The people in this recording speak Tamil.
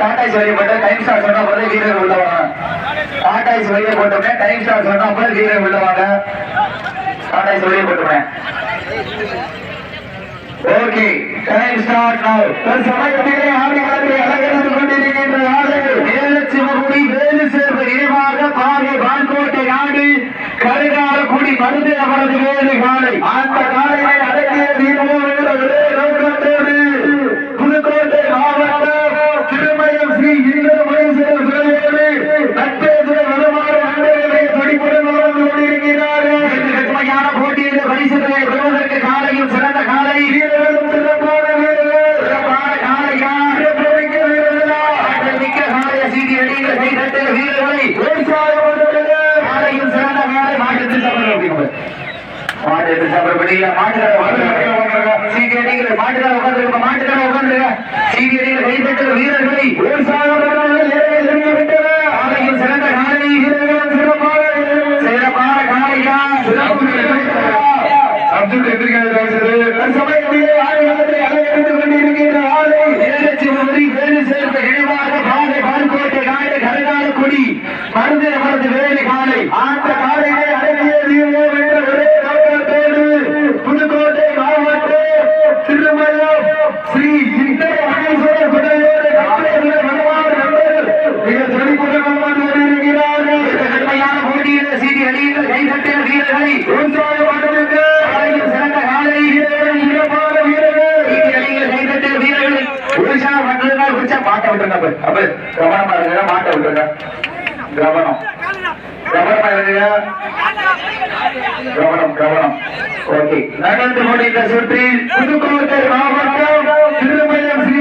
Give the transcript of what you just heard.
டாடாஸ் வெளியே போட்டு டைம் ஸ்டார் சொன்னா போது வீரர் உள்ள வாங்க டாடாஸ் வெளியே போட்டோமே டைம் ஸ்டார் சொன்னா போது வீரர் உள்ள வாங்க டாடாஸ் வெளியே போட்டுமே ஓகே டைம் ஸ்டார்ட் நவ சமயத்திலே ஆடி களத்தை அலங்கரித்து கொண்டிருக்கின்ற ஆடு வேலு வேலு சேர்வு இணைவாக பாகை வான்கோட்டை ஆடி கருகாலக்குடி மருது அவரது வேலு காலை அந்த காலையை அடக்கிய தீர்வோம் என்ற ஒரே நோக்கத்தோடு புதுக்கோட்டை மாவட்டம் திருமயம் ஸ்ரீ இந்திர மகேஸ்வரர் சிலையோடு நட்டேஸ்வர வனமாறு ஆண்டவர்களை துடிப்புடன் வளர்ந்து கொண்டிருக்கிறார்கள் இந்த கடுமையான போட்டியில் பரிசுகளை பெறுவதற்கு காலையும் சிறந்த காலை வீரர்களும் சிறப்பான வீரர்கள் சிறப்பான காலையா சிறப்புமிக்க வீரர்களா மிக்க காலைய சீதி அடிகள் கை தட்டிய வீரர்களை உற்சாகப்படுத்துங்கள் காலையும் சிறந்த காலை மாற்றத்தில் சமர்ப்பிக்கும் மாட்டு சபரபடியா மாட்டுக்கார சீடி அடிகள் மாட்டுக்கார உட்காந்துருக்க மாட்டுக்கார உட்காந்துருக்க சீடி அடிகள் கைப்பற்ற வீரர்களை. ஆலையும் சிறந்த காலை வீரர்களும் சிறப்பான சிறப்பான காலையா அப்துல் எதிர்கால சமயத்திலே ஆலயத்தை அலங்கரித்து கொண்டிருக்கின்ற ஆலை வேலுச்சிவரி வேலு சேர்ந்த இணைவாக பாலை பால்கோட்டை காலை கருகால கொடி மருந்து அவரது வேலு காலை. அந்த காலையை அடங்கிய தீர்வோம் என்ற ஒரே நோக்கத்தோடு புதுக்கோட்டை மாவட்டம் திருமயம் ஸ்ரீ இந்திர மகேஸ்வரர் துணையோடு கட்டளை வனமான நண்பர்கள் மிக கொண்டிருக்கிறார்கள் இந்த கடுமையான போட்டியில் சீடி அடியில் கைதட்டிய வீரர்களை உற்சாகப்படுத்துங்கள் காலையில் சிறந்த காலை. வீரர்கள் கைதட்டிய மாட்ட அப்ப. மாட்ட விட்டுருங்க. கவனம். கவனம் கவனம் ஓகே. நடந்து முடிந்த சுற்றில் புதுக்கோட்டை மாவட்டம் திருமயம் ஸ்ரீ